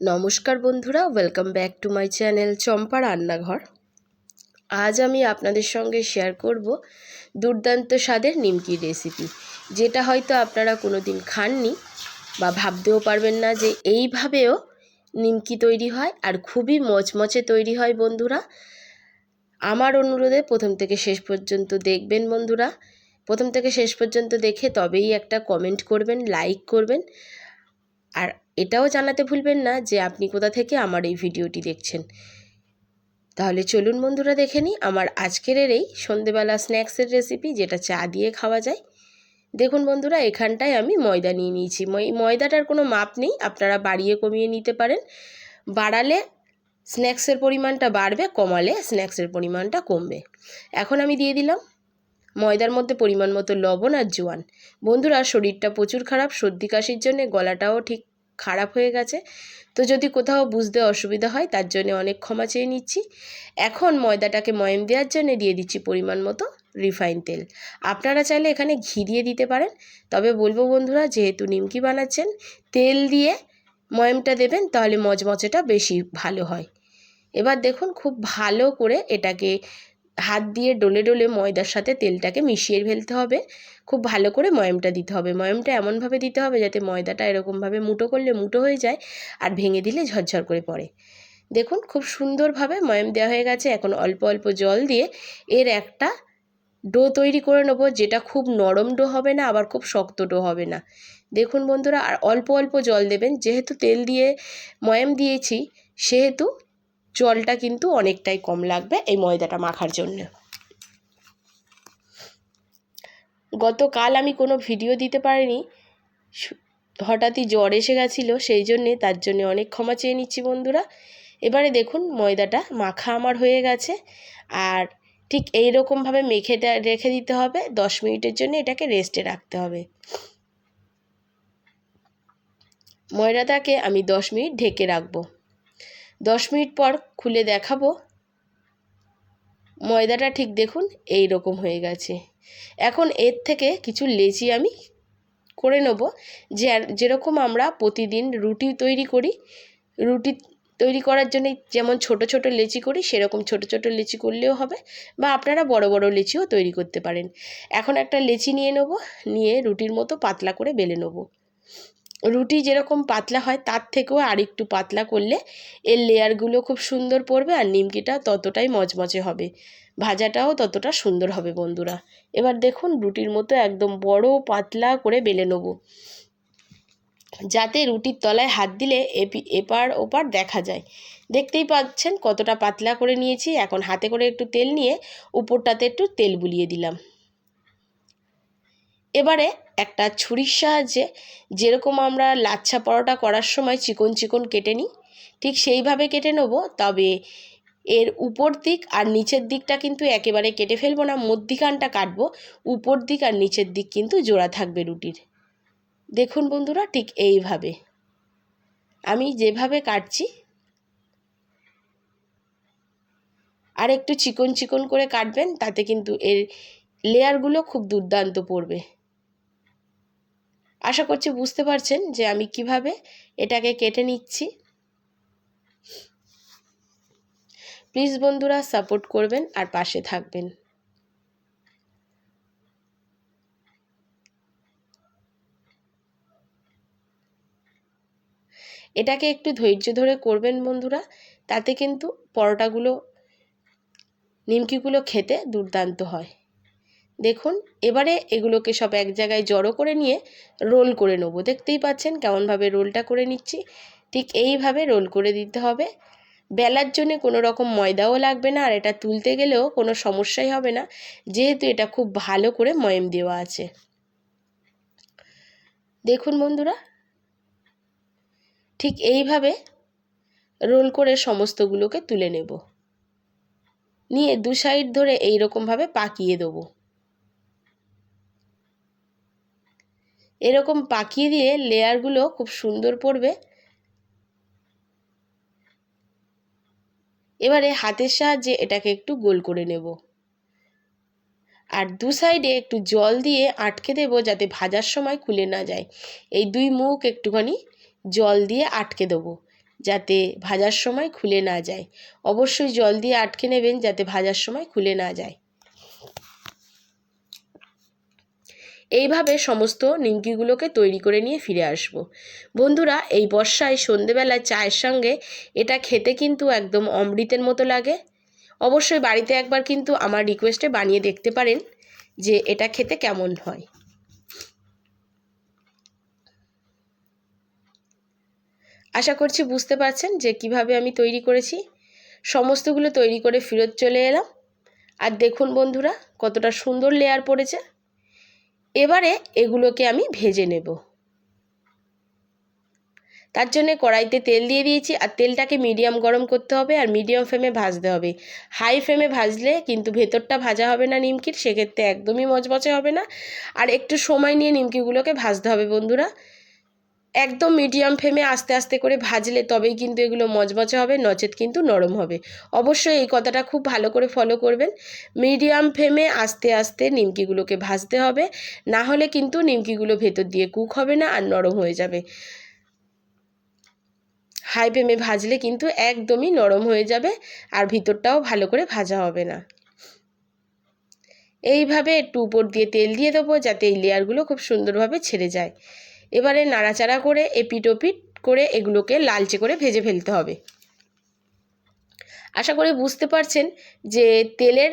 নমস্কার বন্ধুরা welcome back to my channel Champa Rannaghar. আজ আমি আপনাদের সঙ্গে শেয়ার করব দুর্দান্ত স্বাদের নিমকির রেসিপি যেটা হয়তো আপনারা কোনো দিন খাননি বা ভাবতেও পারবেন না যে এইভাবেও নিমকি তৈরি হয় আর খুবই মচমচে তৈরি হয় বন্ধুরা। আমার অনুরোধে প্রথম থেকে শেষ পর্যন্ত দেখবেন বন্ধুরা। প্রথম থেকে শেষ পর্যন্ত দেখে তবেই একটা কমেন্ট করবেন লাইক করবেন। আর এটাও জানাতে ভুলবেন না যে আপনি কোথা থেকে আমার এই ভিডিওটি দেখছেন। তাহলে চলুন বন্ধুরা দেখে নিই আমার আজকের এই সন্ধেবেলা স্ন্যাক্সের রেসিপি যেটা চা দিয়ে খাওয়া যায়। দেখুন বন্ধুরা, এখানটায় আমি ময়দা নিয়ে নিয়েছি। ময়দাটার কোনো মাপ নেই, আপনারা বাড়িয়ে কমিয়ে নিতে পারেন। বাড়ালে স্ন্যাক্সের পরিমাণটা বাড়বে, কমালে স্ন্যাক্সের পরিমাণটা কমবে। এখন আমি দিয়ে দিলাম ময়দার মধ্যে পরিমাণ মতো লবণ আর জোয়ান। বন্ধুরা, শরীরটা প্রচুর খারাপ, সর্দি কাশির জন্যে গলাটাও ঠিক খারাপ হয়ে গেছে। তো যদি কোথাও বুঝতে অসুবিধা হয়, তার জন্য অনেক ক্ষমা চেয়ে নিচ্ছি। এখন ময়দাটাকে ময়ম দেওয়ার জন্য দিয়ে দিচ্ছি পরিমাণ মতো রিফাইন তেল। আপনারা চাইলে এখানে ঘি দিয়ে দিতে পারেন। তবে বলব বন্ধুরা, যেহেতু নিমকি বানাচ্ছেন, তেল দিয়ে ময়মটা দেবেন, তাহলে মচমচেটা বেশি ভালো হয়। এবার দেখুন, খুব ভালো করে এটাকে হাত দিয়ে ডলে ডলে ময়দার সাথে তেলটাকে মিশিয়ে ফেলতে হবে। খুব ভালো করে ময়মটা দিতে হবে। ময়মটা এমনভাবে দিতে হবে যাতে ময়দাটা এরকমভাবে মুটো করলে মুটো হয়ে যায় আর ভেঙে দিলে ঝরঝর করে পড়ে। দেখুন, খুব সুন্দরভাবে ময়ম দেওয়া হয়ে গেছে। এখন অল্প অল্প জল দিয়ে এর একটা ডো তৈরি করে নেব, যেটা খুব নরম ডো হবে না, আবার খুব শক্ত ডো হবে না। দেখুন বন্ধুরা, আর অল্প অল্প জল দেবেন। যেহেতু তেল দিয়ে ময়াম দিয়েছি, সেহেতু জলটা কিন্তু অনেকটাই কম লাগবে এই ময়দাটা মাখার জন্য। গতকাল আমি কোনো ভিডিও দিতে পারিনি। হঠাৎই জ্বর এসে গেছিল, সেই জন্যে তার জন্য অনেক ক্ষমা চেয়ে নিচ্ছি বন্ধুরা। এবারে দেখুন ময়দাটা মাখা আমার হয়ে গেছে। আর ঠিক এই রকমভাবে মেখে রেখে দিতে হবে। দশ মিনিটের জন্য এটাকে রেস্টে রাখতে হবে। ময়দাটাকে আমি দশ মিনিট ঢেকে রাখব। দশ মিনিট পর খুলে দেখাবো। ময়দাটা ঠিক দেখুন এই রকম হয়ে গেছে। এখন এর থেকে কিছু লেচি আমি করে নেব। যেরকম আমরা প্রতিদিন রুটি তৈরি করি, রুটি তৈরি করার জন্য যেমন ছোট ছোট লেচি করি, সেরকম ছোট ছোট লেচি করলেও হবে বা আপনারা বড় বড় লেচিও তৈরি করতে পারেন। এখন একটা লেচি নিয়ে নেব, নিয়ে রুটির মতো পাতলা করে বেলে নেব। রুটি যেরকম পাতলা হয়, তার থেকেও আর একটু পাতলা করলে এর লেয়ারগুলো খুব সুন্দর পড়বে আর নিমকিটা ততটাই মচমচে হবে। ভাজাটাও ততটা সুন্দর হবে বন্ধুরা। এবার দেখুন রুটির মতো একদম বড় পাতলা করে বেলে নেব। যাতে রুটির তলায় হাত দিলে এপি, এপার ওপার দেখা যায়। দেখতেই পাচ্ছেন কতটা পাতলা করে নিয়েছি। এখন হাতে করে একটু তেল নিয়ে উপরটাতে একটু তেল বুলিয়ে দিলাম। এবারে একটা ছুরির সাহায্যে যেরকম আমরা লাচ্ছা পরোটা করার সময় চিকন চিকন কেটে নিই, ঠিক সেইভাবে কেটে নেব। তবে এর উপর দিক আর নিচের দিকটা কিন্তু একেবারে কেটে ফেলব না, মধ্যিখানটা কাটবো, উপর দিক আর নিচের দিক কিন্তু জোড়া থাকবে রুটির। দেখুন বন্ধুরা, ঠিক এইভাবে। আমি যেভাবে কাটছি, আর একটু চিকন চিকন করে কাটবেন, তাতে কিন্তু এর লেয়ারগুলো খুব দুর্দান্ত পড়বে। আশা করছি বুঝতে পারছেন যে আমি কীভাবে এটাকে কেটে নিচ্ছি। প্লিজ বন্ধুরা সাপোর্ট করবেন আর পাশে থাকবেন। এটাকে একটু ধৈর্য ধরে করবেন বন্ধুরা, তাতে কিন্তু পরোটাগুলো, নিমকিগুলো খেতে দুর্দান্ত হয়। দেখুন, এবারে এগুলোকে সব এক জায়গায় জড়ো করে নিয়ে রোল করে নেব। দেখতেই পাচ্ছেন কেমনভাবে রোলটা করে নিচ্ছি। ঠিক এইভাবে রোল করে দিতে হবে। বেলার জন্য কোনো রকম ময়দাও লাগবে না, আর এটা তুলতে গেলেও কোনো সমস্যাই হবে না। যেহেতু এটা খুব ভালো করে ময়েম দেওয়া আছে। দেখুন বন্ধুরা, ঠিক এইভাবে রোল করে সমস্তগুলোকে তুলে নেব। নিয়ে দু সাইড ধরে এইরকমভাবে পাকিয়ে দেবো। এরকম পাকিয়ে দিয়ে লেয়ারগুলো খুব সুন্দর পড়বে। এবারে হাতের সাহায্যে এটাকে একটু গোল করে নেব। আর দু সাইডে একটু জল দিয়ে আটকে দেব যাতে ভাজার সময় খুলে না যায়। এই দুই মুখ একটুখানি জল দিয়ে আটকে দেবো যাতে ভাজার সময় খুলে না যায়। অবশ্যই জল দিয়ে আটকে নেবেন যাতে ভাজার সময় খুলে না যায়। এইভাবে সমস্ত নিমকিগুলোকে তৈরি করে নিয়ে ফিরে আসব। বন্ধুরা, এই বর্ষায় সন্ধেবেলায় চায়ের সঙ্গে এটা খেতে কিন্তু একদম অমৃতের মতো লাগে। অবশ্যই বাড়িতে একবার কিন্তু আমার রিকোয়েস্টে বানিয়ে দেখতে পারেন যে এটা খেতে কেমন হয়। আশা করছি বুঝতে পারছেন যে কীভাবে আমি তৈরি করেছি। সমস্তগুলো তৈরি করে ফেরত চলে এলাম। আর দেখুন বন্ধুরা, কতটা সুন্দর লেয়ার পড়েছে। এবারে এগুলোকে আমি ভেজে নেব। তার জন্যে কড়াইতে তেল দিয়ে দিয়েছি। আর তেলটাকে মিডিয়াম গরম করতে হবে আর মিডিয়াম ফ্লেমে ভাজতে হবে। হাই ফ্লেমে ভাজলে কিন্তু ভেতরটা ভাজা হবে না নিমকির, সেক্ষেত্রে একদমই মচমচে হবে না। আর একটু সময় নিয়ে নিমকিগুলোকে ভাজতে হবে বন্ধুরা। একদম মিডিয়াম ফ্লেমে আস্তে আস্তে করে ভাজলে তবেই কিন্তু এগুলো মচমচে হবে নচেত কিন্তু নরম হবে। অবশ্যই এই কথাটা খুব ভালো করে ফলো করবেন। মিডিয়াম ফ্লেমে আস্তে আস্তে নিমকিগুলোকে ভাজতে হবে, না হলে কিন্তু নিমকিগুলো ভেতর দিয়ে কুক হবে না আর নরম হয়ে যাবে। হাই ফ্লেমে ভাজলে কিন্তু একদমই নরম হয়ে যাবে আর ভিতরটাও ভালো করে ভাজা হবে না। এইভাবে একটু উপর দিয়ে তেল দিয়ে দেবো যাতে এই লেয়ারগুলো খুব সুন্দরভাবে ছেড়ে যায়। এবারে নাড়াচাড়া করে এপিট ওপিট করে এগুলোকে লালচে করে ভেজে ফেলতে হবে। আশা করি বুঝতে পারছেন যে তেলের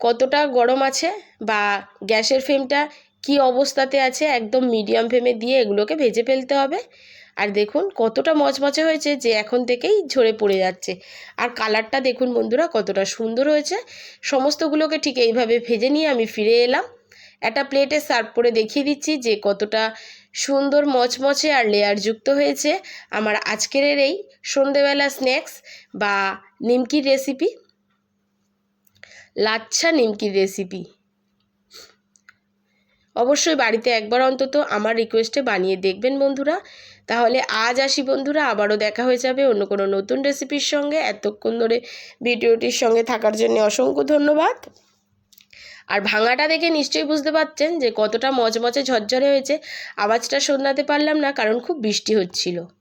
কতটা গরম আছে বা গ্যাসের ফ্লেমটা কি অবস্থাতে আছে, একদম মিডিয়াম ফ্লেমে দিয়ে এগুলোকে ভেজে ফেলতে হবে। আর দেখুন কতটা মচমচে হয়েছে যে এখন থেকেই ঝরে পড়ে যাচ্ছে। আর কালারটা দেখুন বন্ধুরা কতটা সুন্দর হয়েছে। সমস্তগুলোকে ঠিক এইভাবে ভেজে নিয়ে আমি ফিরে এলাম। একটা প্লেটে সার্ভ করে দেখিয়ে দিচ্ছি যে কতটা সুন্দর মচমচে আর লেয়ারযুক্ত হয়েছে। আমার আজকের এই সন্ধেবেলা স্ন্যাক্স বা নিমকির রেসিপি লাচ্ছা নিমকির রেসিপি অবশ্যই বাড়িতে একবার অন্তত আমার রিকোয়েস্টে বানিয়ে দেখবেন বন্ধুরা। তাহলে আজ আসি বন্ধুরা, আবারও দেখা হয়ে যাবে অন্য কোনো নতুন রেসিপির সঙ্গে। এতক্ষণ ধরে ভিডিওটির সঙ্গে থাকার জন্য অসংখ্য ধন্যবাদ। আর ভাঙাটা দেখে নিশ্চয়ই বুঝতে পারছেন যে কতটা মচমচে ঝরঝরে হয়েছে। আওয়াজটা শোনাতে পারলাম না, কারণ খুব বৃষ্টি হচ্ছিল।